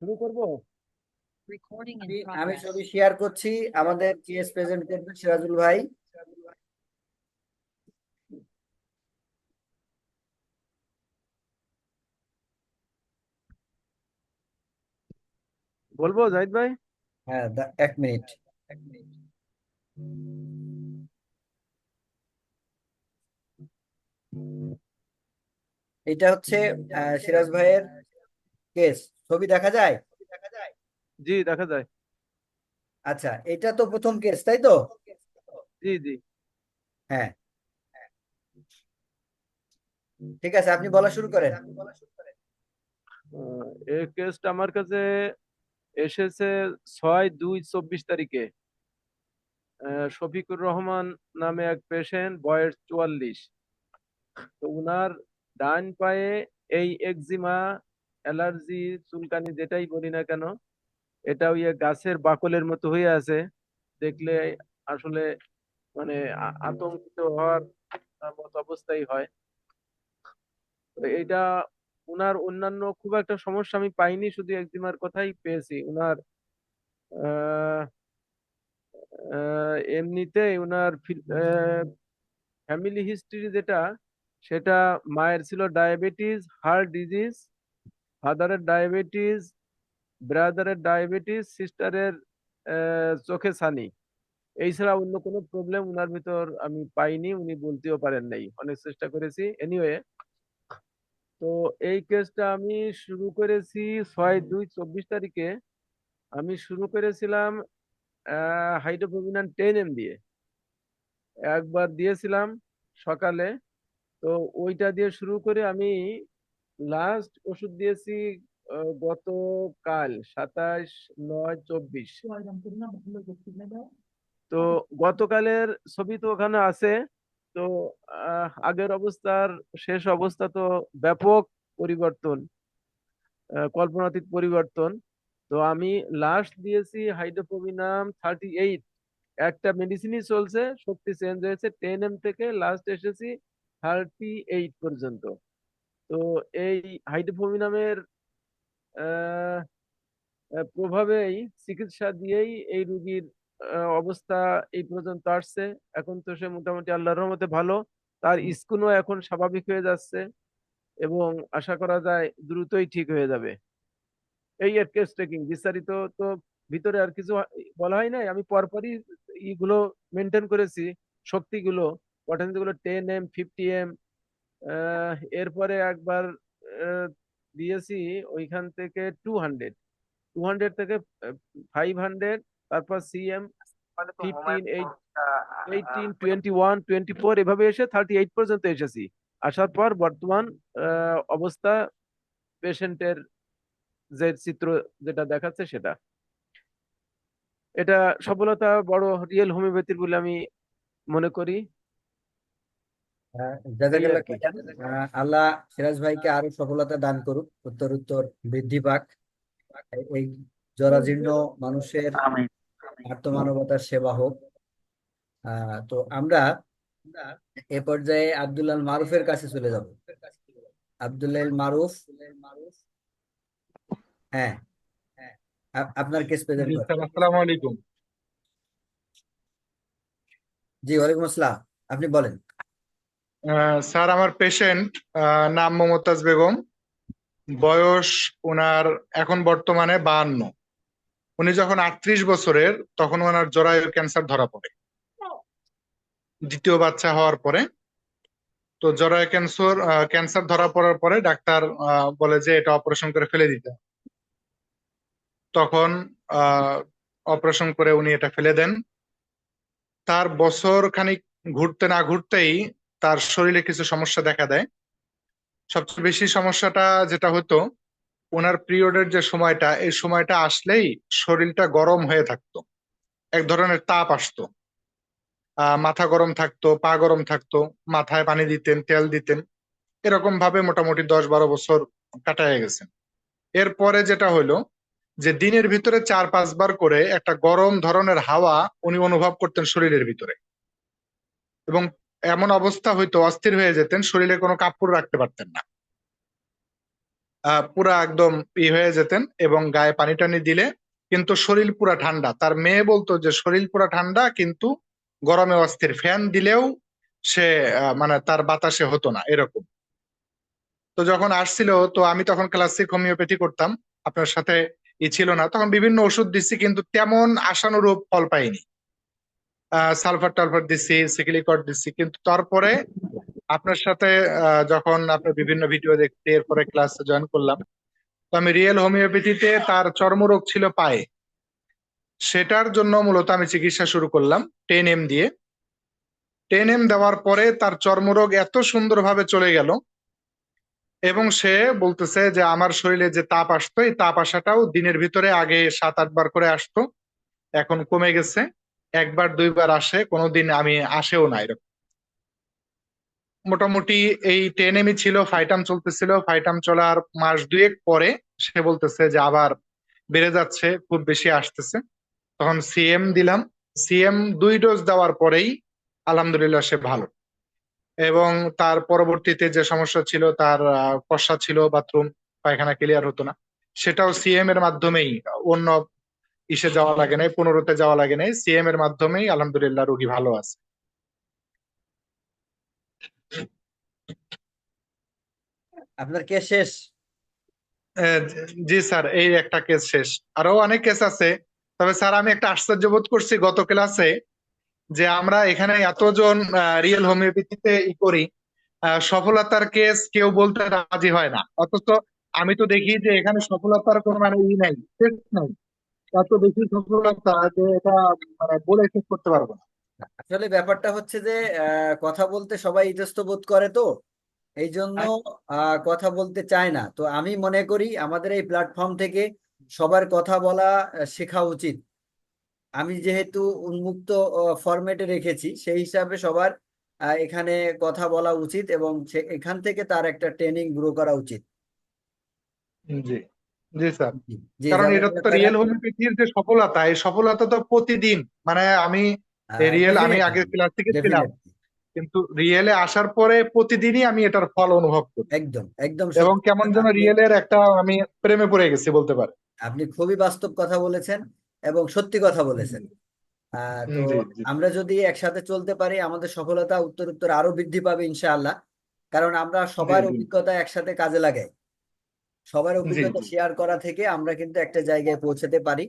শুরু করব? আমি ছবি শেয়ার করছি আমাদের কেস প্রেজেন্ট করবেন সিরাজুল ভাই। বলব জাহিদ ভাই? হ্যাঁ দা- এক মিনিট। এটা হচ্ছে আহ, সিরাজ ভাইয়ের কেস ছবি দেখা যায়? জি দেখা যায়। আচ্ছা এটা তো প্রথম কেস তাই তো? জি জি। হ্যাঁ। ঠিক আছে আপনি বলা শুরু করেন। এই কেসটা আমার কাছে এসেছে ছয় দুই চব্বিশ তারিখে। শফিকুর রহমান নামে এক পেশেন্ট বয়স চুয়াল্লিশ। তো উনার ডান পায়ে এই একজিমা অ্যালার্জি, চুলকানি যেটাই বলি না কেন, এটা ওই গাছের বাকলের মতো হয়ে আছে। দেখলে আসলে মানে আতঙ্কিত হওয়ার মতো অবস্থাই হয়। এটা উনার অন্যান্য খুব একটা সমস্যা আমি পাইনি, শুধু একজিমার কথাই পেয়েছি। উনার এমনিতে উনার ফ্যামিলি হিস্ট্রি যেটা, সেটা মায়ের ছিল ডায়াবেটিস, হার্ট ডিজিজ ফাদারের ডায়াবেটিস ব্রাদারের ডায়াবেটিস সিস্টারের চোখে ছানি এই ছাড়া অন্য কোনো প্রবলেম ওনার ভিতর আমি পাইনি উনি বলতেও পারেন নাই। অনেক চেষ্টা করেছি। এনিওয়ে তো এই কেসটা আমি শুরু করেছি ছয় দুই চব্বিশ তারিখে। আমি শুরু করেছিলাম হাইড্রোফোবিনান টেন এম দিয়ে একবার দিয়েছিলাম সকালে। তো ওইটা দিয়ে শুরু করে আমি লাস্ট ওষুধ দিয়েছি আহ, গতকাল সাতাশ নয় চব্বিশ। তো গতকালের ছবি তো ওখানে আছে। তো আগের অবস্থার শেষ অবস্থা তো ব্যাপক পরিবর্তন কল্পনাতীত পরিবর্তন। তো আমি লাস্ট দিয়েছি হাইড্রোপোভিনাম থার্টি এইট একটা মেডিসিনই চলছে শক্তি চেঞ্জ হয়েছে টেন এম থেকে লাস্ট এসেছি থার্টি এইট পর্যন্ত। তো এই হাইড্রোপোভিনামের আহ, আহ, প্রভাবেই চিকিৎসা দিয়েই এই রুগীর অবস্থা এই পর্যন্ত আসছে। এখন তো সে মোটামুটি আল্লাহর রহমতে ভালো। তার স্কিনও এখন স্বাভাবিক হয়ে যাচ্ছে এবং আশা করা যায় দ্রুতই ঠিক হয়ে যাবে। এই আর কেস টেকিং বিস্তারিত তো ভিতরে আর কিছু বলা হয় নাই। আমি পরপরই ইগুলো মেনটেন করেছি। শক্তিগুলো পটেন্সি গুলো টেন এম ফিফটি এম এরপরে একবার দিয়েছি ওইখান থেকে টু হান্ড্রেড টু হান্ড্রেড থেকে ফাইভ হান্ড্রেড তারপর CM fifteen eight eighteen twenty one twenty four এভাবে এসে থার্টি এইট পর্যন্ত এসেছি। আসার পর বর্তমান অবস্থা পেশেন্টের যে চিত্র যেটা দেখাচ্ছে সেটা। এটা সফলতা বড় রিয়েল হোমিওপ্যাথির বলে আমি মনে করি আহ, জাজাকাল্লাহ আর কি। খাইরান। আহ, আল্লাহ সিরাজ ভাইকে আরও সফলতা দান করুক উত্তর উত্তর বৃদ্ধি পাক। এই জরাজীর্ণ মানুষের আত্মমানবতার সেবা হোক। আহ, তো আমরা এ পর্যায়ে আব্দুল্লাহ মারুফের কাছে চলে যাব। আব্দুল্লাহ মারুফ। হ্যাঁ। আপনার কেস প্রেজেন্ট আসসালামু আলাইকুম। জি ওয়ালাইকুম আসসালাম। আপনি বলেন। স্যার, আমার পেশেন্ট নাম মমতাজ বেগম। বয়স ওনার এখন বর্তমানে বাহান্ন। উনি যখন আটত্রিশ বছরের, তখন ওনার জরায়ু ক্যান্সার ধরা পড়ে। দ্বিতীয় বাচ্চা হওয়ার পরে। তো জরায়ু ক্যান্সার ক্যান্সার ধরা পড়ার পরে ডাক্তার বলে যে এটা অপারেশন করে ফেলে দিতে। তখন অপারেশন করে উনি এটা ফেলে দেন। তার বছর খানিক ঘুরতে না ঘুরতেই তার শরীরে কিছু সমস্যা দেখা দেয়। সবচেয়ে বেশি সমস্যাটা যেটা হতো, ওনার পিরিয়ডের যে সময়টা, এই সময়টা আসলেই শরীরটা গরম হয়ে থাকতো। এক ধরনের তাপ আসতো। মাথা গরম থাকতো, পা গরম থাকতো, মাথায় পানি দিতেন, তেল দিতেন। এরকম ভাবে মোটামুটি দশ বারো বছর কাটায় গেছেন এরপরে যেটা হলো যে দিনের ভিতরে চার পাঁচবার করে একটা গরম ধরনের হাওয়া উনি অনুভব করতেন শরীরের ভিতরে। এবং এমন অবস্থা হয়তো অস্থির হয়ে যেতেন, শরীরে কোনো কাপড় রাখতে পারতেন না। পুরা একদম ই হয়ে যেতেন এবং গায়ে পানি টানি দিলে কিন্তু শরীর পুরা ঠান্ডা। তার মেয়ে বলতো যে, শরীর পুরা ঠান্ডা, কিন্তু গরমে অস্থির। ফ্যান দিলেও সে মানে তার বাতাসে হতো না, এরকম। তো যখন আসছিল, তো আমি তখন ক্লাসিক হোমিওপ্যাথি করতাম, আপনার সাথে ই ছিল না। তখন বিভিন্ন ওষুধ দিচ্ছি, কিন্তু তেমন আশানুরূপ ফল পাইনি। সালফার টালফার দিচ্ছি সিকিলিকট দিচ্ছি কিন্তু তারপরে আপনার সাথে যখন আপনার বিভিন্ন ভিডিও দেখতে, এরপরে ক্লাসে জয়েন করলাম, তো আমি রিয়েল হোমিওপ্যাথিতে তার চর্মরোগ ছিল পায়ে। সেটার জন্য মূলত আমি চিকিৎসা শুরু করলাম টেন এম দিয়ে। টেন এম দেওয়ার পরে তার চর্মরোগ এত সুন্দরভাবে চলে গেল, এবং সে বলতেছে যে আমার শরীরে যে তাপ আসতো, এই তাপ আসাটাও দিনের ভিতরে আগে সাত আটবার করে আসতো, এখন কমে গেছে। একবার, দুইবার আসে, কোনোদিন আমি আসেও না এরকম। মোটামুটি এই টেন এমই ছিল ফাইটাম চলতেছিল। ফাইটাম চলার মাস দুয়েক পরে সে বলতেছে যে আবার বেড়ে যাচ্ছে, খুব বেশি আসতেছে। তখন সিএম দিলাম। সিএম দুই ডোজ দেওয়ার পরেই আলহামদুলিল্লাহ সে ভালো। এবং তার পরবর্তীতে যে সমস্যা ছিল, তার কষা ছিল, বাথরুম, পায়খানা ক্লিয়ার হতো না। সেটাও সিএম এর মাধ্যমেই, অন্য ইসে যাওয়া লাগে নাই পুনরুতে যাওয়া লাগে নাই। সিএম এর মাধ্যমেই আলহামদুলিল্লাহ রোগী ভালো আছে। আপনার কেস শেষ? জি স্যার এই একটা কেস শেষ। আরও অনেক কেস আছে। তবে স্যার আমি একটা আশ্চর্য বোধ করছি গত ক্লাসে যে আমরা এখানে এতজন রিয়েল হোমিওপ্যাথিতে ই করি সফলতার কেস কেউ বলতে রাজি হয় না। অথচ আমি তো দেখি যে এখানে সফলতার কোনো মানে ই নাই নাই। এত বেশি সফলতা যে এটা মানে বলে শেষ করতে পারব না। আসলে ব্যাপারটা হচ্ছে যে আহ, কথা বলতে সবাই ইতস্ত বোধ করে তো এই জন্য আহ, কথা বলতে চায় না। তো আমি মনে করি আমাদের এই প্ল্যাটফর্ম থেকে সবার কথা বলা শেখা উচিত। আমি যেহেতু উন্মুক্ত ফরম্যাটে রেখেছি সেই হিসাবে সবার আহ, এখানে কথা বলা উচিত এবং এখান থেকে তার একটা ট্রেনিং গ্রো করা উচিত। জি। জি স্যার। কারণ এটা তো রিয়েল। হোমিওপ্যাথির যে সফলতা এই সফলতা তো প্রতিদিন মানে আমি রিয়েল আমি definitely, আগের ক্লাস থেকে ছিলাম। কিন্তু রিয়েলে আসার পরে প্রতিদিনই আমি এটার ফল অনুভব করি। একদম একদম এবং কেমন যেন আপনি- রিয়েলের একটা আমি প্রেমে পড়ে গেছি বলতে পারে আপনি খুবই বাস্তব কথা বলেছেন এবং সত্যি কথা বলেছেন। তো। আমরা যদি একসাথে চলতে পারি আমাদের সফলতা উত্তর উত্তর আরও বৃদ্ধি পাবে ইনশাআল্লাহ। কারণ আমরা সবার অভিজ্ঞতা একসাথে কাজে লাগাই। সবার অভিজ্ঞতা শেয়ার করা থেকে আমরা কিন্তু একটা জায়গায় পৌঁছাতে পারি।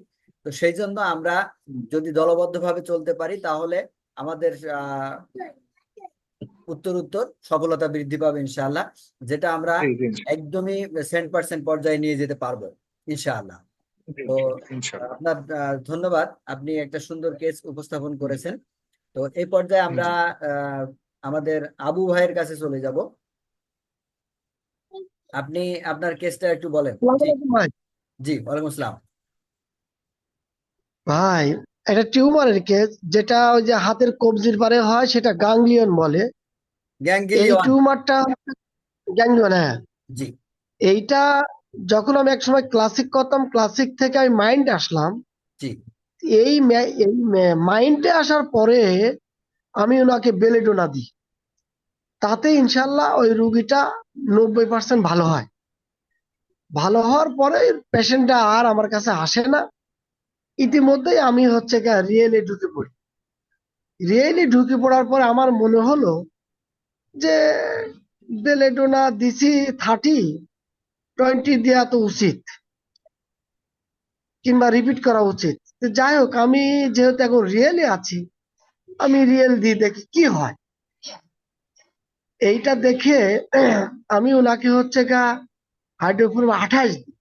তো সেই জন্য আমরা। যদি দলবদ্ধভাবে চলতে পারি তাহলে আমাদের উত্তর উত্তর সফলতা বৃদ্ধি পাবে ইনশাআল্লাহ যেটা আমরা। একদমই সেন্ট পার্সেন্ট পর্যায়ে নিয়ে যেতে পারব ইনশাআল্লাহ। তো আপনার ধন্যবাদ আপনি একটা সুন্দর কেস উপস্থাপন করেছেন। তো এই পর্যায়ে আমরা আহ, আমাদের আবু ভাইয়ের কাছে চলে যাব। আপনি আপনার কেসটা একটু বলেন। জি। ওয়ালাইকুম ভাই আসসালাম। ভাই একটা টিউমারের কেস যেটা ওই যে হাতের কবজির পারে হয় সেটা গাংলিয়ন বলে। এই টিউমারটা গ্যাংলিয়ন হ্যাঁ। জি। এইটা যখন আমি একসময় ক্লাসিক করতাম ক্লাসিক থেকে আমি মাইন্ড আসলাম। জি। এই এই মাইন্ডে আসার পরে আমি ওনাকে বেলেডোনা দিই। তাতে ইনশাল্লাহ ওই রুগীটা নব্বই পার্সেন্ট ভালো হয়। ভালো হওয়ার পরে পেশেন্টটা আর আমার কাছে আসে না। ইতিমধ্যেই আমি হচ্ছে রিয়েলি ঢুকে পড়ি। রিয়েলি ঢুকে পড়ার পর আমার মনে হলো যে, বেলেডোনা দিছি থার্টি টোয়েন্টি দেওয়া তো উচিত। কিংবা রিপিট করা উচিত। যাই হোক, আমি যেহেতু এখন রিয়েলি আছি, আমি রিয়েল দিয়ে দেখি কি হয়। এইটা দেখে আমি ওনাকে হচ্ছে গা হাইড্রোফোন আঠাশ দিই।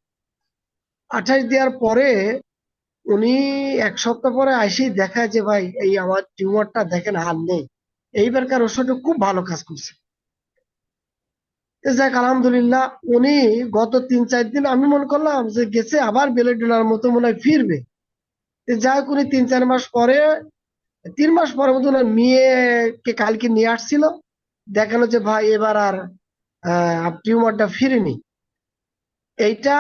আঠাশ দেওয়ার পরে উনি এক সপ্তাহ পরে আইসেই দেখায় যে, ভাই, এই আমার টিউমারটা দেখেন, আর নেই। এইবারকার ওষুধটা খুব ভালো কাজ করছে। যাক, আলহামদুলিল্লাহ উনি গত তিন চার দিন আমি মনে করলাম যে গেছে, আবার বেলেডোনার মতো মনে হয় ফিরবে। যাই উনি তিন চার মাস পরে, তিন মাস পরে মতো ওনার মেয়েকে কালকে নিয়ে আসছিল। দেখানো যে ভাই এবার আর টিউমারটা ফিরেনি। এইটা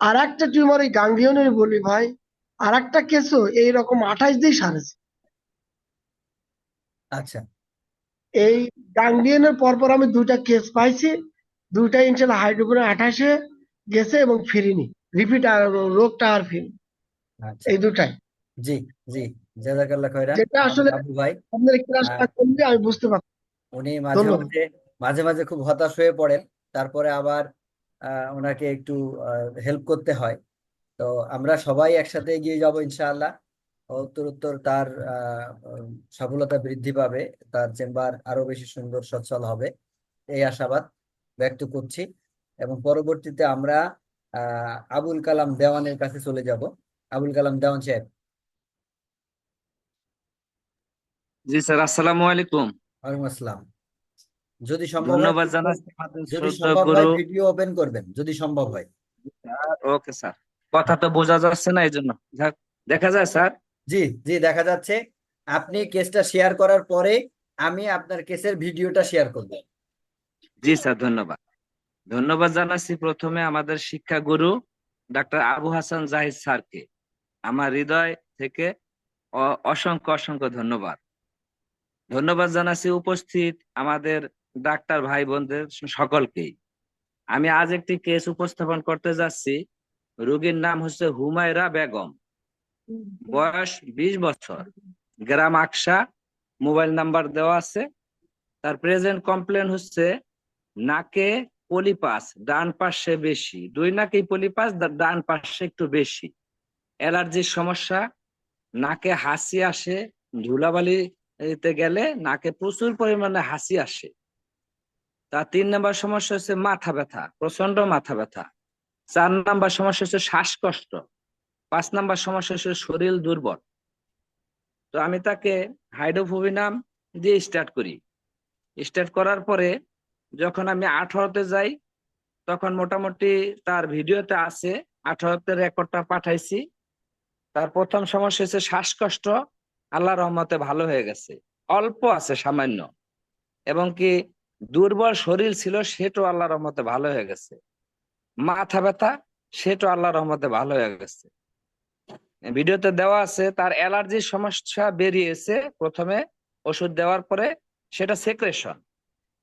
আর একটা টিউমার ওই গাঙ্গিয়নের বলি ভাই আর একটা কেসও এইরকম আঠাশ দিয়ে সারেছে। আচ্ছা। এই গাঙ্গিয়নের পরপর আমি দুইটা কেস পাইছি দুইটা ইনশাল্লাহ হাইড্রোফোনে আঠাশে গেছে এবং ফিরিনি। রিপিট আর রোগটা আর ফিরি আচ্ছা। এই দুটাই। জি জি। জাজাকাল্লাহ খয়রান। যেটা আসলে ভাই। আপনার ক্লাসটা করলে আমি বুঝতে পারছি উনি মাঝে মাঝে মাঝে মাঝে খুব হতাশ হয়ে পড়েন। তারপরে আবার আহ, ওনাকে একটু হেল্প করতে হয়। তো আমরা সবাই একসাথে এগিয়ে যাব ইনশাআল্লাহ। উত্তর উত্তর তার আহ, সফলতা বৃদ্ধি পাবে। তার চেম্বার আরও বেশি সুন্দর সচ্ছল হবে। এই আশাবাদ ব্যক্ত করছি। এবং পরবর্তীতে আমরা আহ আবুল কালাম দেওয়ানের কাছে চলে যাব। আবুল কালাম দেওয়ান সাহেব। জি স্যার আসসালামু আলাইকুম। ওয়ালাইকুম আসসালাম। যদি সম্ভব ধন্যবাদ জানাচ্ছি আমাদের যদি সম্ভব হয় ভিডিও ওপেন করবেন যদি সম্ভব হয়। Okay sir. কথা তো বোঝা যাচ্ছে না এই জন্য দেখা যায় স্যার। জি জি দেখা যাচ্ছে। আপনি কেসটা শেয়ার করার পরে আমি আপনার কেসের ভিডিওটা শেয়ার করব। জি স্যার ধন্যবাদ। ধন্যবাদ জানাচ্ছি প্রথমে আমাদের শিক্ষা গুরু ডাক্তার আবু হাসান জাহিদ স্যারকে। আমার হৃদয় থেকে অসংখ্য অসংখ্য ধন্যবাদ। ধন্যবাদ জানাচ্ছি উপস্থিত আমাদের ডাক্তার ভাই বোনদের সকলকেই। আমি আজ একটি কেস উপস্থাপন করতে যাচ্ছি। রোগীর নাম হচ্ছে হুমায়রা বেগম। বয়স বিশ বছর। গ্রাম আকসা। মোবাইল নাম্বার দেওয়া আছে। তার প্রেজেন্ট কমপ্লেন হচ্ছে, নাকে পলিপাস, ডান পাশে বেশি। দুই নাকেই পলিপাস ডান পাশে একটু বেশি। অ্যালার্জির সমস্যা। নাকে হাসি আসে ধুলাবালিতে গেলে নাকে প্রচুর পরিমাণে হাসি আসে। তার তিন নাম্বার সমস্যা হচ্ছে মাথা ব্যথা প্রচণ্ড মাথা ব্যথা। চার নাম্বার সমস্যা হচ্ছে শ্বাসকষ্ট, পাঁচ নাম্বার সমস্যা হচ্ছে শরীর দুর্বল। তো আমি তাকে হাইড্রোফোবিনাম দিয়ে স্টার্ট করি। স্টার্ট করার পরে যখন আমি আঠারোতে যাই, তখন মোটামুটি তার ভিডিওতে আছে, আঠারোতে রেকর্ডটা পাঠাইছি। তার প্রথম সমস্যা হচ্ছে শ্বাসকষ্ট আল্লাহ রহমতে ভালো হয়ে গেছে। অল্প আছে, সামান্য। এবং কি দুর্বল শরীর ছিল, সেটাও আল্লাহ রহমতে ভালো হয়ে গেছে। মাথা ব্যথা, সেটাও আল্লাহ রহমতে ভালো হয়ে গেছে। ভিডিওতে দেওয়া আছে, তার অ্যালার্জির সমস্যা বেরিয়েছে প্রথমে ওষুধ দেওয়ার পরে, সেটা সেক্রেশন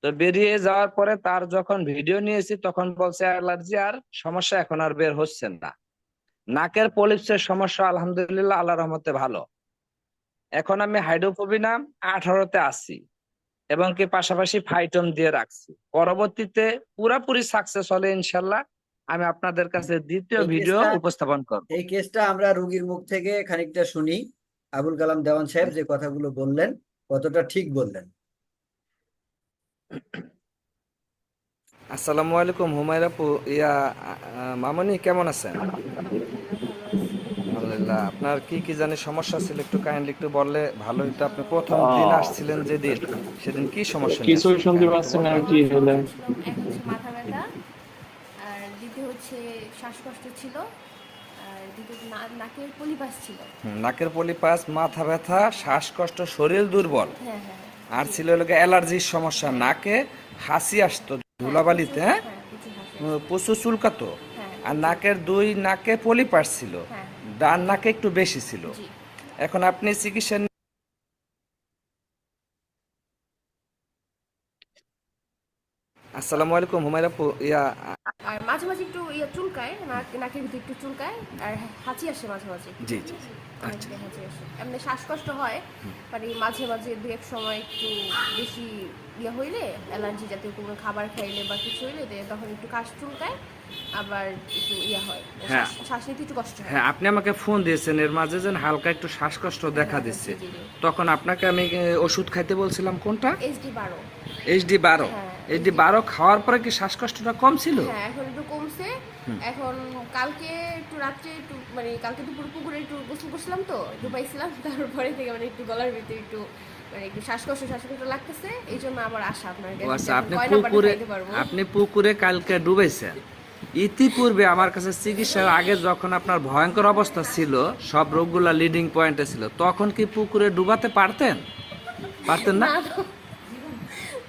তো বেরিয়ে যাওয়ার পরে তার যখন ভিডিও নিয়েছি, তখন বলছে অ্যালার্জি আর সমস্যা এখন আর বের হচ্ছে না। নাকের পলিপসের সমস্যা, আলহামদুলিল্লাহ আল্লাহ রহমতে ভালো। এখন আমি হাইড্রোফোবিনাম আঠারোতে আছি এবং কি পাশাপাশি ফাইটম দিয়ে রাখছি। পরবর্তীতে পুরাপুরি সাকসেস হলে ইনশাল্লাহ আমি আপনাদের কাছে দ্বিতীয় ভিডিও উপস্থাপন করব। এই কেসটা আমরা রোগীর মুখ থেকে খানিকটা শুনি। আবুল কালাম দেওয়ান সাহেব যে কথাগুলো বললেন কতটা ঠিক বললেন। আসসালামু আলাইকুম হুমায়রা ইয়া মামনি কেমন আছেন? আলহামদুলিল্লাহ। আপনার কি কি জানি সমস্যা ছিল একটু কাইন্ডলি একটু বললে ভালো হতো আপনি প্রথম দিন আসছিলেন যেদিন সেদিন কি সমস্যা শুনতে কাইন্ডলি পাচ্ছি না কি হলো? মাথা ব্যথা। আর দ্বিতীয় হচ্ছে শ্বাসকষ্ট ছিল। নাকের পলিপাস ছিল। নাকের পলিপাস মাথা ব্যথা শ্বাসকষ্ট শরীর দুর্বল। হ্যাঁ হ্যাঁ আর ছিল হলো অ্যালার্জির সমস্যা। নাকে হাসি আসতো ধুলাবালিতে হ্যাঁ হ্যাঁ প্রচুর চুলকাতো। হ্যাঁ। আর নাকের দুই নাকে পলিপাস ছিল। হ্যাঁ ডান নাকে একটু বেশি ছিল। এখন আপনি চিকিৎসা আসসালামু আলাইকুম হুমায়রা আপু ইয়া আর মাঝে মাঝে একটু ইয়া চুলকায় নাক নাকের ভিতরে একটু চুলকায় আর হাঁচি আসে মাঝে মাঝে। জি জি জি। আচ্ছা। হাঁচি আসে। এমনি শ্বাসকষ্ট হয় মানে মাঝে মাঝে দু এক সময় একটু বেশি ইয়ে হইলে অ্যালার্জি জাতীয় কোনো খাবার খাইলে বা কিছু হইলে তখন একটু কাশ চুলকায় আবার একটু ইয়ে হয়। হ্যাঁ। শ্বাস- নিতে একটু কষ্ট হয়। হ্যাঁ আপনি আমাকে ফোন দিয়েছেন এর মাঝে যেন হালকা একটু শ্বাসকষ্ট দেখা হ্যাঁ, দিচ্ছে। তখন আপনাকে আমি ওষুধ খাইতে বলছিলাম কোনটা? এইচডি বারো। এইচডি বারো? হ্যাঁ, এইচডি বারো খাওয়ার পরে কি শ্বাসকষ্টটা কম ছিল? হ্যাঁ এখন একটু কমছে। এখন কালকে একটু রাত্রে একটু মানে কালকে দুপুর পুকুরে একটু গোসল করছিলাম তো ডুবাইছিলাম তারপরে থেকে মানে একটু গলার ভিতরে একটু মানে একটু শ্বাসকষ্ট শ্বাসকষ্ট লাগতেছে এই জন্য আবার আসা আপনার কাছে। আচ্ছা আপনি পুকুরে আপনি পুকুরে কালকে ডুবেছেন ইতিপূর্বে আমার কাছে চিকিৎসার আগে যখন আপনার ভয়ঙ্কর অবস্থা ছিল সব রোগগুলা লিডিং পয়েন্টে ছিল তখন কি পুকুরে ডুবাতে পারতেন? পারতেন না? না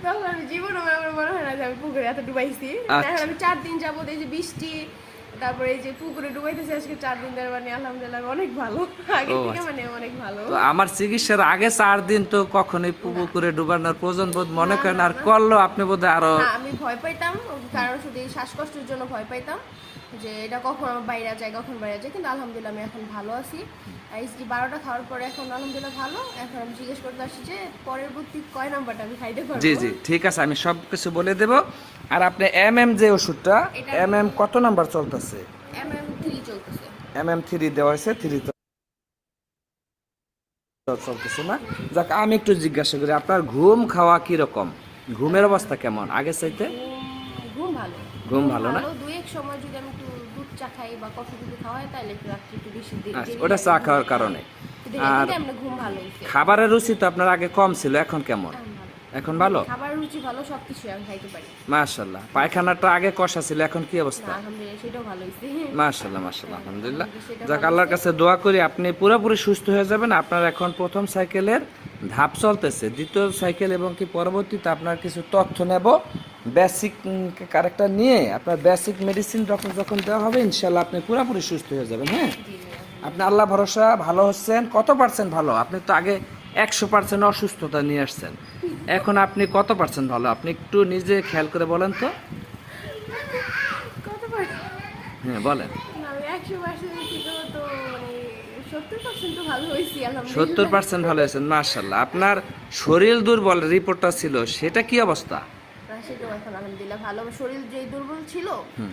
তখন আমি জীবনে আমার মনে হয় না যে আমি পুকুরে এত ডুবাইছি। আচ্ছা। আমি চার দিন যাব এই যে বৃষ্টি তারপরে এই যে পুকুরে ডুবাইতেছি আজকে চার দিন ধরে মানে আলহামদুলিল্লাহ অনেক ভালো। আগে থেকে আচ্ছা। মানে অনেক ভালো। তো আমার চিকিৎসার আগে চার দিন তো কখনোই পুকুরে ডুবানোর প্রয়োজন বোধ মনে করেন আর করল আপনি বোধহয় আরও আমি ভয় পাইতাম কারণ শুধু এই শ্বাসকষ্টের জন্য ভয় পাইতাম যে এটা কখন বাইরে যায় কখন বাইরে যায়। কিন্তু আলহামদুলিল্লাহ আমি এখন ভালো আছি। আইসি বারোটা খাওয়ার পরে এখন আলহামদুলিল্লাহ ভালো। এখন আমি জিজ্ঞেস করতে আসছি যে পরবর্তী কয় নাম্বারটা আমি খাইতে পারব? জি জি ঠিক আছে আমি সব কিছু বলে দেব। আর আপনি এম এম যে ওষুধটা এম এম কত নাম্বার চলতেছে? এম এম থ্রি চলতেছে। এম এম থ্রি দেওয়া হয়েছে থ্রি চলতেছে না? যাক আমি একটু জিজ্ঞাসা করি আপনার ঘুম খাওয়া কি রকম ঘুমের অবস্থা কেমন? আগে চাইতে? ঘুম ভালো। ঘুম ভালো না? দুই এক সময় যদি আমি একটু দুধ চা খাই বা কফি টফি খাওয়াই তাহলে একটু রাত্রে একটু বেশি দেরি আচ্ছা, ওটা চা খাওয়ার কারণে। আর- খাবারের রুচি তো আপনার আগে কম ছিল এখন কেমন? এখন ভালো। খাবার রুচি ভালো সবকিছু আমি খাইতে পারি। মাশাল্লাহ পায়খানাটা আগে কষা ছিল এখন কি অবস্থা? আলহামদুলিল্লাহ সেটাও ভালো হইছে। মাশাল্লাহ মাশাল্লাহ আলহামদুলিল্লাহ। যাক আল্লাহর কাছে দোয়া করি আপনি পুরোপুরি সুস্থ হয়ে যাবেন। আপনার এখন প্রথম সাইকেলের ধাপ চলতেছে। দ্বিতীয় সাইকেল এবং কি পরবর্তীতে আপনার কিছু তথ্য নেব। বেসিক কারেক্টার নিয়ে আপনার বেসিক মেডিসিন যখন যখন দেওয়া হবে ইনশাল্লাহ আপনি পুরোপুরি সুস্থ হয়ে যাবেন হ্যাঁ? আপনি আল্লাহ ভরসা ভালো হচ্ছেন। কত পার্সেন্ট ভালো? আপনি তো আগে একশো পার্সেন্ট অসুস্থতা নিয়ে আসছেন। এখন আপনি কত পার্সেন্ট ভালো? আপনি একটু নিজে খেয়াল করে বলেন তো। হ্যাঁ বলেন। মানে সত্তর পার্সেন্ট ভালো হয়েছেন মার্শাল্লাহ আপনার শরীর দুর্বল রিপোর্টটা ছিল সেটা কি অবস্থা? এখন আলহামদুলিল্লাহ ভালো। শরীর যে দুর্বল ছিল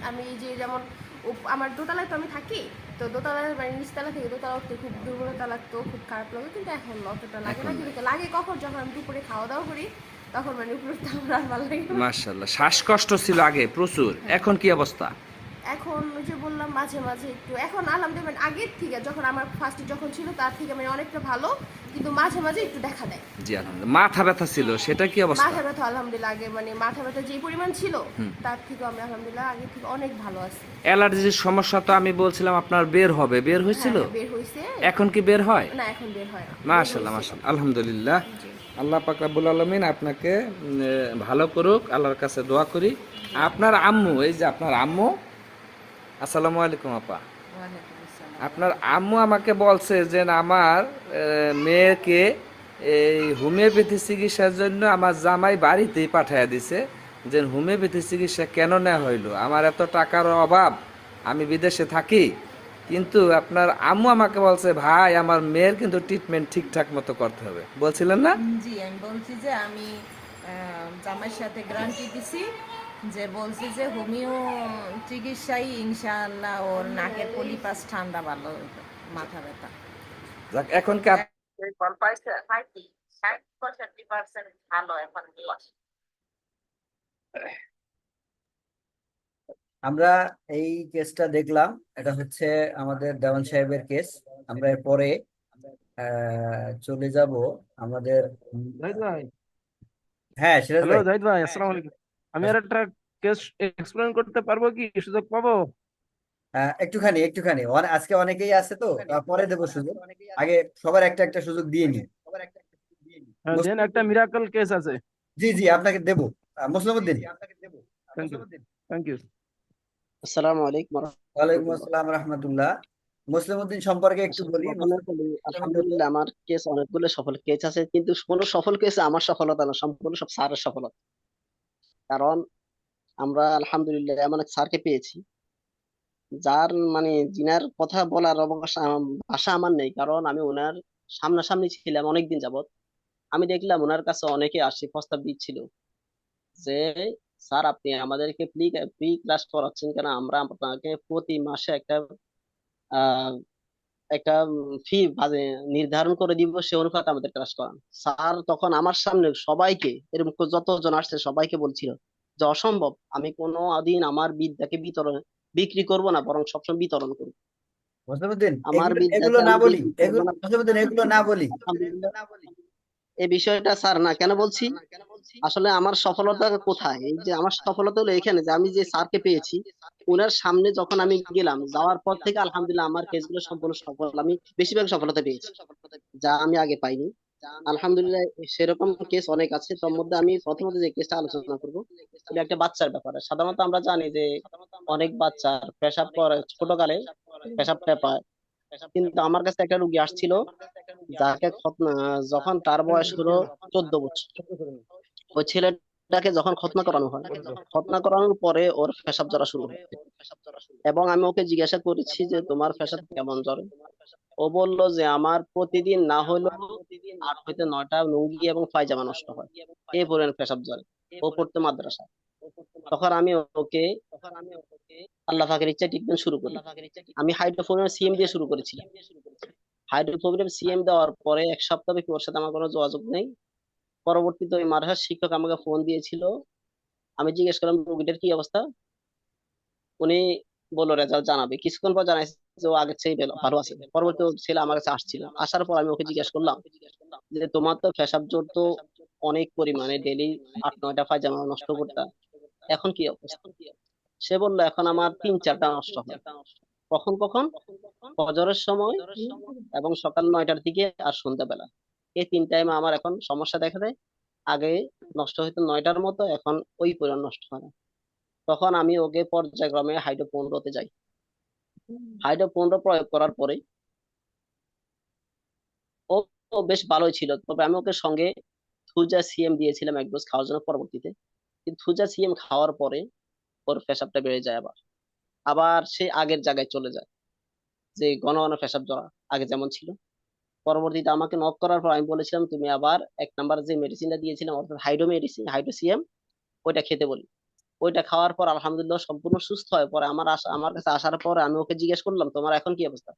আমি যে যেমন আমার দোতলায় তো আমি থাকি তো দোতলায় মানে নিচতলা থেকে দোতলা উঠতে খুব দুর্বলতা লাগতো খুব খারাপ লাগতো কিন্তু এখন অতটা লাগে না কিন্তু লাগে কখন যখন আমি দুপুরে খাওয়া দাওয়া করি তখন মানে উপরে আমার আর ভালো লাগে না। মার্শাল্লাহ শ্বাসকষ্ট ছিল আগে প্রচুর এখন কি অবস্থা? এখন ওই যে বললাম মাঝে মাঝে একটু এখন আলহামদুলিল্লাহ মানে আগের থেকে যখন আমার ফার্স্টে যখন ছিল তার থেকে মানে অনেকটা ভালো কিন্তু মাঝে মাঝে একটু দেখা দেয়। জি আলহামদুলিল্লাহ। মাথা ব্যথা ছিল সেটা কি অবস্থা? মাথা ব্যথা আলহামদুলিল্লাহ আগে মানে মাথা ব্যথা যে পরিমাণ ছিল তার থেকে আমি আলহামদুলিল্লাহ আগে থেকে অনেক ভালো আছি। অ্যালার্জির সমস্যা তো আমি বলছিলাম আপনার বের হবে। বের হয়েছিল? হ্যাঁ, বের হয়েছে। এখন কি বের হয়? না এখন বের হয় না। মাশাল্লাহ মাশাল্লাহ আলহামদুলিল্লাহ। আল্লাহ পাক রাব্বুল আলমিন আপনাকে ভালো করুক আল্লাহর কাছে দোয়া করি। আপনার আম্মু এই যে আপনার আম্মু। আসসালামু আলাইকুম আপা। আপনার আম্মু আমাকে বলছে যে আমার মেয়েকে এই হোমিওপ্যাথি চিকিৎসার জন্য আমার জামাই বাড়িতেই পাঠিয়ে দিছে। যে, হোমিওপ্যাথি চিকিৎসা কেন নেওয়া হইল? আমার এত টাকার অভাব, আমি বিদেশে থাকি। কিন্তু আপনার আম্মু আমাকে বলছে, ভাই, আমার মেয়ের কিন্তু ট্রিটমেন্ট ঠিকঠাক মতো করতে হবে। বলছিলেন না? জি, আমি বলছি যে, আমি জামাইয়ের সাথে গ্যারান্টি দিছি। যে বলছি যে হোমিও চিকিৎসাই ইনশাআল্লাহ ওর নাকের পলিপাস ঠান্ডা ভালো মাথা ব্যথা। যাক, এখন কি ফল পাইছে? ভালো এখন আমরা এই কেসটা দেখলাম এটা হচ্ছে আমাদের দেওয়ান সাহেবের কেস। আমরা এরপরে আহ, চলে যাব আমাদের হ্যাঁ সিরাজ হ্যালো ভাই। জাহিদ ভাই আসসালামু আলাইকুম। আমি আর একটা কেস এক্সপ্লেন করতে পারব কি? সুযোগ পাবো? একটুখানি একটুখানি। আজকে অনেকেই আছে তো পরে দেবো সুযোগ। আগে সবার একটা একটা সুযোগ দিয়ে নিন হ্যাঁ দেন একটা মিরাকল কেস আছে। জি জি আপনাকে দেবো। ইউ থ্যাংক ইউ আসসালামু আলাইকুম ওয়ালাইকুম আসসালাম রহমতুল্লাহ। মুসলিমউদ্দিন সম্পর্কে একটু বলি। আলহামদুলিল্লাহ আমার কেস অনেকগুলো সফল কেস আছে কিন্তু কোনো সফল কেসে আমার সফলতা না সম্পূর্ণ সব স্যারের সফলতা। কারণ আমরা আলহামদুলিল্লাহ এমন এক স্যারকে পেয়েছি, যার মানে জিনার কথা বলার অবকাশ ভাষা আমার নেই, কারণ আমি ওনার সামনাসামনি ছিলাম অনেকদিন যাবত আমি দেখলাম ওনার কাছে অনেকে আসে, প্রস্তাব দিচ্ছিল যে, স্যার, আপনি আমাদেরকে প্রি ক্লাস করাচ্ছেন কেন? আমরা আপনাকে প্রতি মাসে একটা একটা ফি নির্ধারণ করে দিব সে অনুপাতে আমাদের ক্লাস করান। স্যার তখন আমার সামনে সবাইকে এরকম যতজন আসছে সবাইকে বলছিল যে অসম্ভব আমি কোনো দিন আমার বিদ্যাকে বিতরণ বিক্রি করব না বরং সবসময় বিতরণ করব। আমার এগুলো না বলি করব এগুলো না। মুসলিমউদ্দিন এগুলো না বলি। এই বিষয়টা স্যার না কেন বলছি? আসলে আমার সফলতা কোথায়? এই যে আমার সফলতা হলো এখানে যে আমি যে স্যারকে পেয়েছি ওনার সামনে যখন আমি গেলাম, যাওয়ার পর থেকে আলহামদুলিল্লাহ আমার কেসগুলো সম্পূর্ণ সফল। আমি বেশিরভাগ সফলতা পেয়েছি, যা আমি আগে পাইনি। আলহামদুলিল্লাহ সেরকম কেস অনেক আছে। তার মধ্যে আমি প্রথমত যে কেসটা আলোচনা করব এটা একটা বাচ্চার ব্যাপারে। সাধারণত আমরা জানি যে অনেক বাচ্চার পেশাব করে ছোটকালে পেশাব পায়। কিন্তু আমার কাছে একটা রুগী আসছিল, যাকে যখন তার বয়স হলো চোদ্দ বছর। ওই ছেলে ওটাকে যখন খতনা করানো হয় খতনা করানোর পরে ওর পেশাব জ্বরা শুরু হয়। এবং আমি ওকে জিজ্ঞাসা করেছি যে তোমার পেশাব কেমন জ্বরে ও বলল যে আমার প্রতিদিন না হলেও আট হইতে নয়টা লুঙ্গি এবং পায়জামা নষ্ট হয়। এই পরিমাণ পেশাব জ্বরে ও পড়তো মাদ্রাসায় তখন আমি ওকে আল্লাহ পাকের ইচ্ছা ট্রিটমেন্ট শুরু করি। আমি হাইড্রোফোনের সিএম দিয়ে শুরু করেছিলাম। হাইড্রোফোনের সিএম দেওয়ার পরে এক সপ্তাহ ওর সাথে আমার কোনো যোগাযোগ নেই। পরবর্তীতে ওই মাদ্রাসার শিক্ষক আমাকে ফোন দিয়েছিল। আমি জিজ্ঞেস করলাম রোগীটার কি অবস্থা? উনি বলল, রেজাল্ট জানাবে। কিছুক্ষণ পর জানাইছে যে ও আগের চেয়ে ভালো- আছে। পরবর্তী ছেলে আমার কাছে আসছিল। আসার পর আমি ওকে জিজ্ঞেস করলাম যে, তোমার তো পেশাব জোর তো অনেক পরিমাণে ডেলি আট নয়টা পায়জামা নষ্ট করতা। এখন কি অবস্থা? সে বলল, এখন আমার তিন চারটা নষ্ট হয়। কখন কখন? ফজরের সময় এবং সকাল নয়টার দিকে আর সন্ধ্যাবেলা। এই তিন টাইমে আমার এখন সমস্যা দেখা দেয়। আগে নষ্ট হইতো নয়টার মতো, এখন ওই পরিমাণ নষ্ট হয়। না তখন আমি ওকে পর্যায়ক্রমে হাইড্রো পনেরোতে যাই। হাইড্রো পনেরো প্রয়োগ করার পরে ও বেশ ভালোই ছিল। তবে আমি ওকে সঙ্গে থুজা সিএম দিয়েছিলাম এক ডোজ খাওয়ার জন্য পরবর্তীতে। কিন্তু থুজা সিএম খাওয়ার পরে ওর পেশাবটা বেড়ে যায় আবার। আবার সে আগের জায়গায় চলে যায়। যে ঘন ঘন পেশাব জ্বরা আগে যেমন ছিল। পরবর্তীতে আমাকে নক করার পর আমি বলেছিলাম, তুমি আবার এক নাম্বার যে মেডিসিনটা দিয়েছিলাম অর্থাৎ হাইড্রো মেডিসিন হাইড্রো সিএম ওইটা খেতে বলি। ওইটা খাওয়ার পর আলহামদুলিল্লাহ সম্পূর্ণ সুস্থ হয় পরে আমার আমার কাছে আসার পরে আমি ওকে জিজ্ঞেস করলাম, তোমার এখন কি অবস্থা?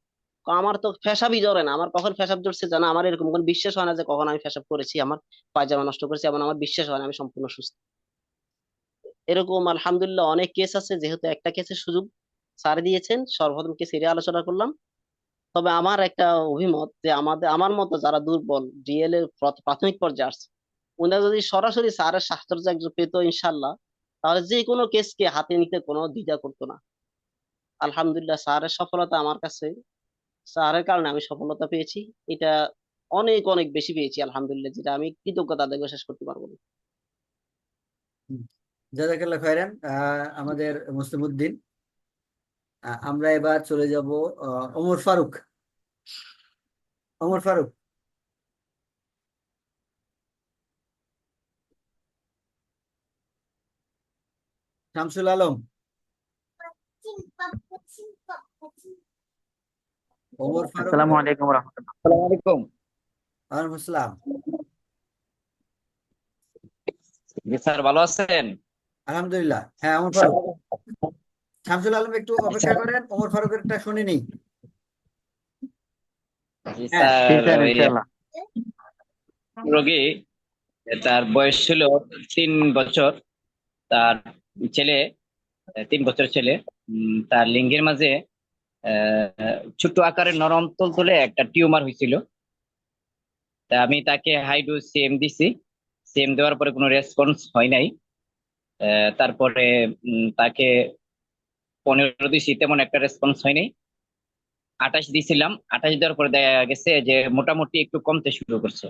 আমার তো পেশাবই জ্বরে না, আমার কখন পেশাব জ্বরছে জানা? আমার এরকম কোন বিশ্বাস হয় না যে কখন আমি পেশাব করেছি, আমার পায়জামা নষ্ট করেছি, এমন আমার বিশ্বাস হয় না, আমি সম্পূর্ণ সুস্থ। এরকম আলহামদুলিল্লাহ অনেক কেস আছে, যেহেতু একটা কেসের সুযোগ স্যার দিয়েছেন, সর্বপ্রথম কেস এরিয়া আলোচনা করলাম। তবে আমার একটা অভিমত যে আমাদের, আমার মতো যারা দুর্বল ডিএল এর প্রাথমিক পর্যায়ে আসছে ওনারা যদি সরাসরি স্যারের একজন পেতো ইনশাল্লাহ তাহলে যে কোনো কেসকে হাতে নিতে কোনো দ্বিধা করতো না। আলহামদুলিল্লাহ স্যারের সফলতা আমার কাছে, স্যারের কারণে আমি সফলতা পেয়েছি। এটা অনেক অনেক বেশি পেয়েছি, আলহামদুলিল্লাহ, যেটা আমি কৃতজ্ঞতা করে শেষ করতে পারব না। জাজাকাল্লাহ খয়রান আমাদের মুসলিম উদ্দিন আমরা এবার চলে যাব আহ, ওমর ফারুক। ওমর ফারুক। শামসুল আলম। ওমর ফারুক। আসসালামু আলাইকুম রহমতুল্লাহ। আসসালামু আলাইকুম। ওয়ালাইকুম আসসালাম। জি স্যার ভালো আছেন? আলহামদুলিল্লাহ। হ্যাঁ ওমর ফারুক। শামসুল আলম একটু অপেক্ষা করেন ওমর ফারুকেরটা শুনে নিই হ্যাঁ, ইনশাআল্লাহ। রোগী তার বয়স ছিল তিন বছর। তার ছেলে তিন বছর ছেলে। তার লিঙ্গের মাঝে আহ, ছোট্ট আকারের নরম তুলতুলে একটা টিউমার হয়েছিল। তা আমি তাকে হাইড্রো সিএম দিছি। সিএম দেওয়ার পরে কোনো রেসপন্স হয় নাই। আহ, তারপরে উম, তাকে পনেরো দিছি তেমন একটা রেসপন্স হয়নি। আঠাশ দিছিলাম আঠাশ দেওয়ার পরে দেখা গেছে যে মোটামুটি একটু কমতে শুরু করছে।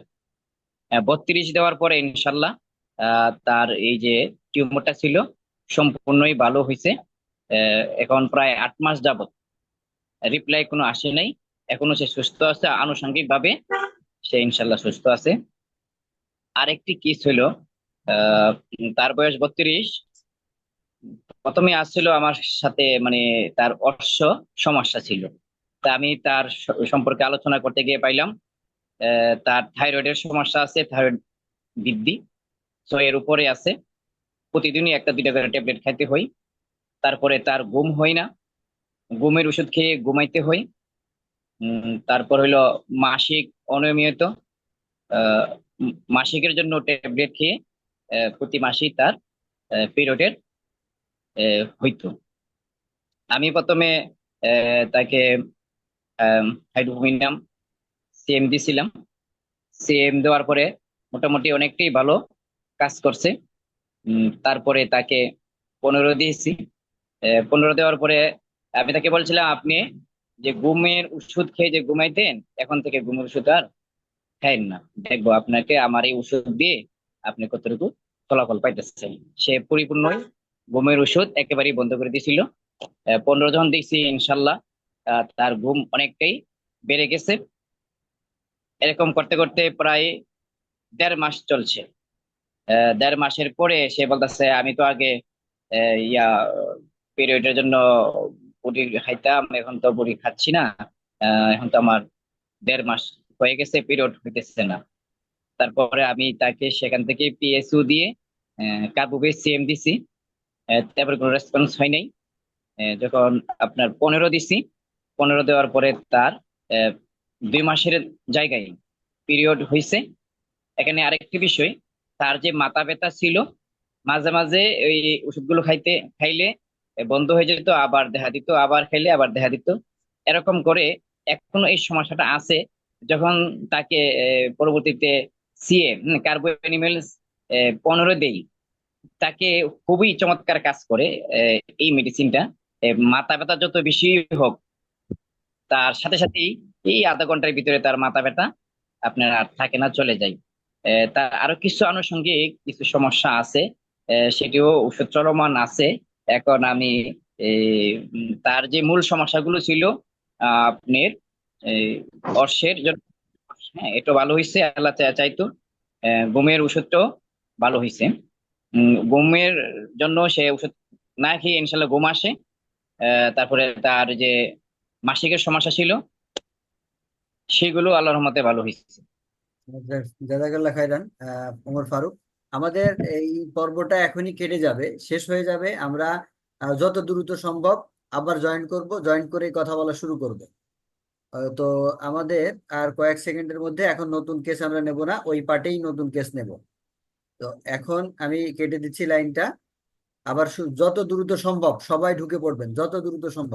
বত্রিশ দেওয়ার পরে ইনশাল্লাহ তার এই যে টিউমারটা ছিল সম্পূর্ণই ভালো হয়েছে। এখন প্রায় আট মাস যাবত রিপ্লাই কোনো আসে নাই। এখনও সে সুস্থ আছে আনুষঙ্গিক ভাবে সে ইনশাল্লাহ সুস্থ আছে। আরেকটি কেস আহ, তার বয়স বত্রিশ প্রথমে আসছিল আমার সাথে মানে তার অর্শ সমস্যা ছিল। তা আমি তার সম্পর্কে আলোচনা করতে গিয়ে পাইলাম তার থাইরয়েডের সমস্যা আছে, থাইরয়েড বৃদ্ধি, তো এর উপরে আছে। প্রতিদিনই একটা, দুইটা করে ট্যাবলেট খাইতে হয় তারপরে তার ঘুম হয় না। ঘুমের ওষুধ খেয়ে ঘুমাইতে হয় তারপর হইল মাসিক অনিয়মিত মাসিকের জন্য ট্যাবলেট খেয়ে প্রতি মাসেই তার পিরিয়ডের হইতো। আমি প্রথমে তাকে হাইড্রোমিনিয়াম সিএম দিছিলাম। সিএম দেওয়ার পরে মোটামুটি অনেকটাই ভালো কাজ করছে। তারপরে তাকে পনেরো দিয়েছি। পনেরো দেওয়ার পরে আমি তাকে বলছিলাম, আপনি যে ঘুমের ওষুধ খেয়ে যে ঘুমাইতেন, এখন থেকে ঘুমের ওষুধ আর খাইন না। দেখব আপনাকে আমার এই ওষুধ দিয়ে আপনি কতটুকু ফলাফল পাইতেছেন। সে পরিপূর্ণই ঘুমের ওষুধ একেবারেই বন্ধ করে দিয়েছিল। পনেরো জন দেখছি ইনশাল্লাহ তার ঘুম অনেকটাই বেড়ে গেছে। এরকম করতে করতে প্রায় দেড় মাস চলছে। দেড় মাসের পরে সে বলতেছে, আমি তো আগে ইয়া পিরিয়ডের জন্য বুড়ি খাইতাম, এখন তো বুড়ি খাচ্ছি না। এখন তো আমার দেড় মাস হয়ে গেছে পিরিয়ড হইতেছে না। তারপরে আমি তাকে সেখান থেকে পিএসইউ দিয়ে কার্বোভেজ সিএম দিছি তারপরে কোনো রেসপন্স হয় নাই। যখন আপনার পনেরো দিছি, পনেরো দেওয়ার পরে তার দুই মাসের জায়গায় পিরিয়ড হয়েছে এখানে আরেকটি বিষয়, তার যে মাথা ব্যথা ছিল, মাঝে মাঝে ওই ওষুধগুলো খাইতে, খাইলে বন্ধ হয়ে যেত, আবার দেখা দিত, আবার খাইলে আবার দেখা দিত। এরকম করে এখনও এই সমস্যাটা আছে। যখন তাকে পরবর্তীতে সিএ কার্বো অ্যানিমেলস পনেরো দেই তাকে খুবই চমৎকার কাজ করে এই মেডিসিনটা মাথা ব্যথা যত বেশি হোক, তার সাথে সাথেই এই আধা ঘণ্টার ভিতরে তার মাথা ব্যথা আপনার আর থাকে না, চলে যায়। তার আরও কিছু আনুষঙ্গিক কিছু সমস্যা আছে সেটিও ওষুধ চলমান আছে। এখন আমি তার যে মূল সমস্যাগুলো ছিল, আপনার অর্শের জন্য হ্যাঁ এটা ভালো হয়েছে আল্লাহ চাইতো। ঘুমের ওষুধটাও ভালো হয়েছে ঘুমের জন্য সে ওষুধ না খেয়ে ইনশাল্লাহ ঘুম আসে। তারপরে তার যে মাসিকের সমস্যা ছিল, সেগুলো আল্লাহর রহমতে ভালো হয়েছে। জাজাকাল্লাহ খাইরান ওমর ফারুক, আমাদের এই পর্বটা এখনই কেটে যাবে, শেষ হয়ে যাবে। আমরা যত দ্রুত সম্ভব আবার জয়েন করব জয়েন করে কথা বলা শুরু করব। তো আমাদের আর কয়েক সেকেন্ডের মধ্যে এখন নতুন কেস আমরা নেব না, ওই পার্টেই নতুন কেস নেব। তো এখন আমি কেটে দিচ্ছি লাইনটা। আবার যত দ্রুত সম্ভব সবাই ঢুকে পড়বেন, যত দ্রুত সম্ভব।